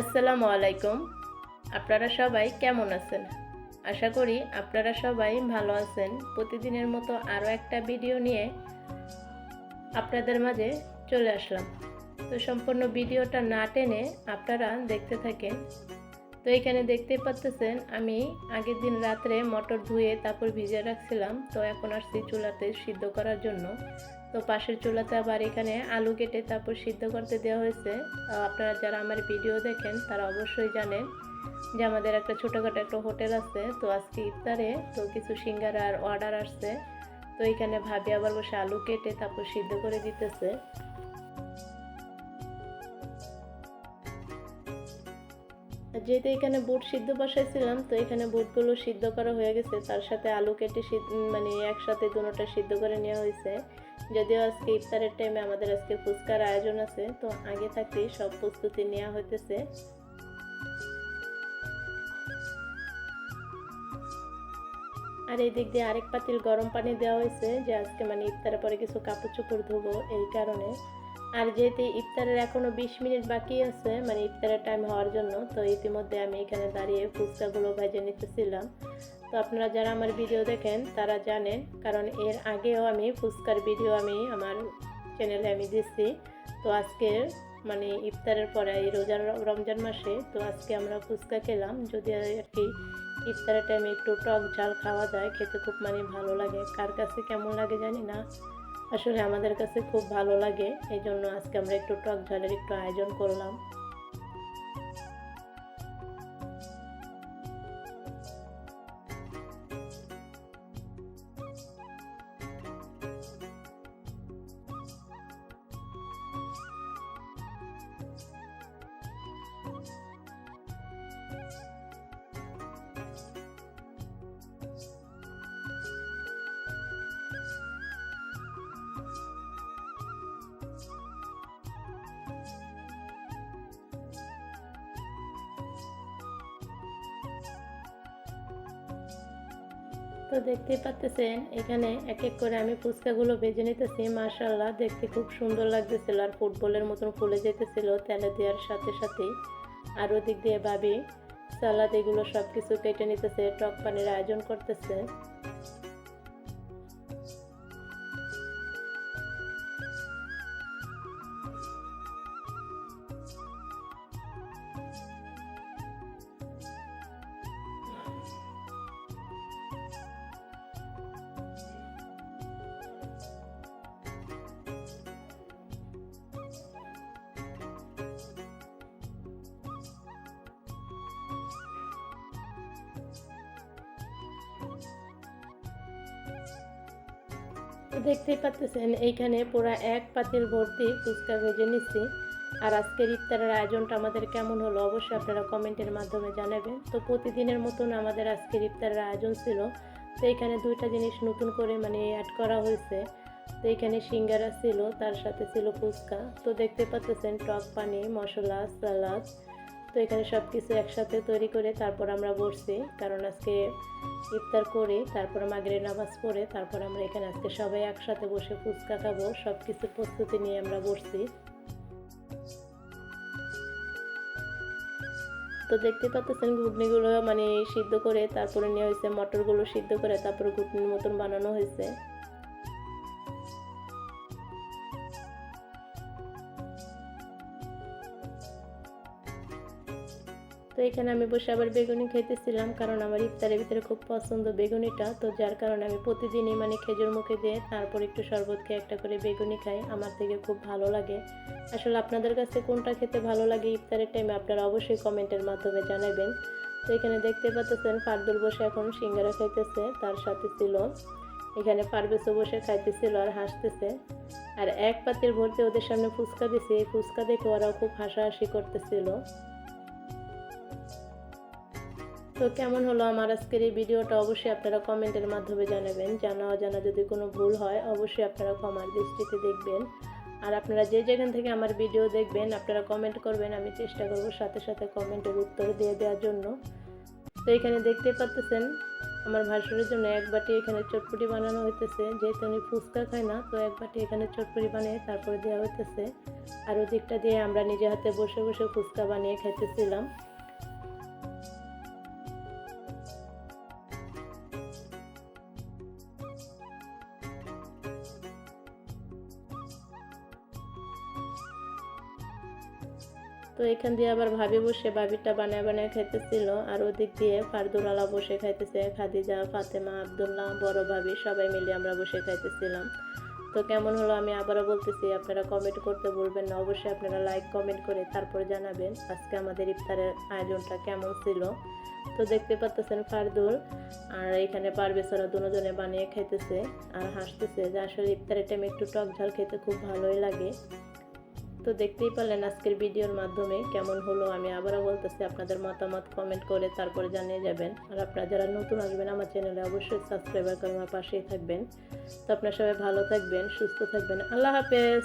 আসসালামু আলাইকুম। আপনারা সবাই কেমন আছেন? আশা করি আপনারা সবাই ভালো আছেন। প্রতিদিনের মতো আরও একটা ভিডিও নিয়ে আপনাদের মাঝে চলে আসলাম। তো সম্পূর্ণ ভিডিওটা না টেনে আপনারা দেখতে থাকেন। তো এখানে দেখতেই পাচ্তেছেন, আমি আগের দিন রাত্রে মটর ধুয়ে তারপর ভিজে রাখছিলাম, তো এখন আসছি চুলাতে সিদ্ধ করার জন্য। তো পাশের চুলাতে আবার এখানে আলু কেটে তারপর সিদ্ধ করতে দেওয়া হয়েছে। আপনারা যারা আমার ভিডিও দেখেন, তারা অবশ্যই জানেন যে আমাদের একটা ছোটোখাটো একটা হোটেল আছে, তো আজকে ইফতারে তো কিছু সিঙ্গারার অর্ডার আসছে। তো এখানে ভাবি আবার বসে আলু কেটে তারপর সিদ্ধ করে দিতেছে। যেহেতু এখানে বুট সিদ্ধ বসাইছিলাম তো এখানে বুটগুলো সিদ্ধ করা হয়ে গেছে। তার সাথে আলু কেটে মানে একসাথে দুটোটা সিদ্ধ করে নেওয়া হয়েছে। যদিও আজকে ইফতারের টাইমে আমাদের আজকে ফুচকার আয়োজন আছে, তো আগে থাকতেই সব প্রস্তুতি নেওয়া হইতেছে। আর এই দিক দিয়ে আরেক পাতিল গরম পানি দেওয়া হয়েছে, যে আজকে মানে ইফতারের পরে কিছু কাপড় চোপড় ধোবো এই কারণে। আর যেহেতু ইফতারের এখনও বিশ মিনিট বাকি আছে মানে ইফতারের টাইম হওয়ার জন্য, তো ইতিমধ্যে আমি এখানে দাঁড়িয়ে ফুচকাগুলো ভেজে নিতেছিলাম। তো আপনারা যারা আমার ভিডিও দেখেন, তারা জানেন, কারণ এর আগেও আমি ফুচকার ভিডিও আমি আমার চ্যানেলে আমি দিচ্ছি তো আজকে মানে ইফতারের পরে, এই রোজার রমজান মাসে, তো আজকে আমরা ফুচকা খেলাম। যদি আর কি ইফতারের টাইমে একটু টক ঝাল খাওয়া যায়, খেতে খুব মানে ভালো লাগে। কার কাছে কেমন লাগে জানি না। আসলে আমাদের কাছে খুব ভালো লাগে, এই জন্য আজকে আমরা একটু টক ঝালের একটু আয়োজন করলাম। তো দেখতেই পাচ্তেছেন, এখানে এক এক করে আমি ফুচকাগুলো ভেজে নিতেছি। মাশাল্লাহ দেখতে খুব সুন্দর লাগতেছিল আর ফুটবলের মতন ফুলে যেতেছিল তেলে দেওয়ার সাথে সাথেই। আর ওদিক দিয়ে ভাবি, সালাদ এগুলো সব কিছু কেটে নিতেছে, টক পানির আয়োজন করতেছে। তো দেখতেই পাচ্তেছেন, এইখানে পুরো এক পাতিল ভর্তি ফুচকা ভেজে নিচ্ছি। আর আজকের ইফতারের আয়োজনটা আমাদের কেমন হলো অবশ্যই আপনারা কমেন্টের মাধ্যমে জানাবেন। তো প্রতিদিনের মতন আমাদের আজকের ইফতারের আয়োজন ছিল। তো এখানে দুইটা জিনিস নতুন করে মানে অ্যাড করা হয়েছে। তো এখানে সিঙ্গারা ছিল, তার সাথে ছিল ফুচকা। তো দেখতে পাচ্তেছেন টক পানি, মশলা, সালাদ। তো এখানে সব কিছু একসাথে তৈরি করে তারপর আমরা বসছি। কারণ আজকে ইফতার করে, তারপর মাগরের নামাজ পড়ে, তারপর আমরা এখানে আজকে সবাই একসাথে বসে ফুচকা খাব। সব কিছু প্রস্তুতি নিয়ে আমরা বসছি। তো দেখতে পাচ্ছেন ঘুগনিগুলো মানে সিদ্ধ করে, তারপরে নেওয়া হয়েছে মটরগুলো সিদ্ধ করে, তারপরে ঘুগনির মতন বানানো হয়েছে। তো এখানে আমি বসে আবার বেগুনি খেতেছিলাম কারণ আমার ইফতারের ভিতরে খুব পছন্দ বেগুনিটা। তো যার কারণে আমি প্রতিদিনই মানে খেজুর মুখে দিয়ে তারপর একটু শরবত খেয়ে একটা করে বেগুনি খাই, আমার থেকে খুব ভালো লাগে। আসলে আপনাদের কাছে কোনটা খেতে ভালো লাগে ইফতারের টাইমে আপনারা অবশ্যই কমেন্টের মাধ্যমে জানাবেন। তো এখানে দেখতে পাচ্ছেন, ফারদুল বসে এখন সিঙ্গারা খাইতেছে, তার সাথে ছিল এখানে পারবেশও বসে খাইতেছিল আর হাসতেছে। আর এক পাতির ভর্তি ওদের সামনে ফুচকা দিছে, এই ফুচকা দেখে ওরাও খুব হাসাহাসি করতেছিল। তো কেমন হলো আমার আজকের এই ভিডিওটা? অবশ্যই আপনারা কমেন্টের মাধ্যমে জানাবেন। জানা অজানা যদি কোনো ভুল হয়, অবশ্যই আপনারা ক্ষমার দৃষ্টিতে দেখবেন। আর আপনারা যে যেখান থেকে আমার ভিডিও দেখবেন, আপনারা কমেন্ট করবেন। আমি চেষ্টা করব সাথে সাথে কমেন্টের উত্তর দিয়ে দেওয়ার জন্য। তো এখানে দেখতে পাচ্ছেন আমার ভাসুরের জন্য এক বাটি এখানে চটপটি বানানো হইতেছে। যেহেতু উনি ফুচকা খায় না, তো এক বাটি এখানে চটপটি বানিয়ে তারপরে দেওয়া হইতেছে। আর ওদিকটা দিয়ে আমরা নিজে হাতে বসে বসে ফুচকা বানিয়ে খাইতেছিলাম। তো এখান দিয়ে আবার ভাবি বসে ভাবিটা বানায় বানায় খাইতেছিল, আর ওদিক দিয়ে ফারদুলালা বসে খাইতেছে, খাদিজা, ফাতেমা, আবদুল্লাহ, বড় ভাবি সবাই মিলে আমরা বসে খাইতেছিলাম। তো কেমন হলো আমি আবারও বলতেছি, আপনারা কমেন্ট করতে বলবেন না, অবশ্যই আপনারা লাইক কমেন্ট করে তারপর জানাবেন আজকে আমাদের ইফতারের আয়োজনটা কেমন ছিল। তো দেখতে পাচ্তেছেন ফারদুল, আর এখানে পারবেছরা দুজনে বানিয়ে খাইতেছে আর হাসতেছে। যে আসলে ইফতারের টাইমে একটু টক ঝাল খেতে খুব ভালোই লাগে। তো দেখতেই পারলেন আজকের ভিডিওর মাধ্যমে কেমন হলো, আমি আবারও বলতেছি, আপনাদের মতামত কমেন্ট করে তারপরে জানিয়ে যাবেন। আর আপনারা যারা নতুন আসবেন আমার চ্যানেলে অবশ্যই সাবস্ক্রাইবার করে আমার পাশেই থাকবেন। তো আপনারা সবাই ভালো থাকবেন, সুস্থ থাকবেন, আল্লাহ হাফেজ!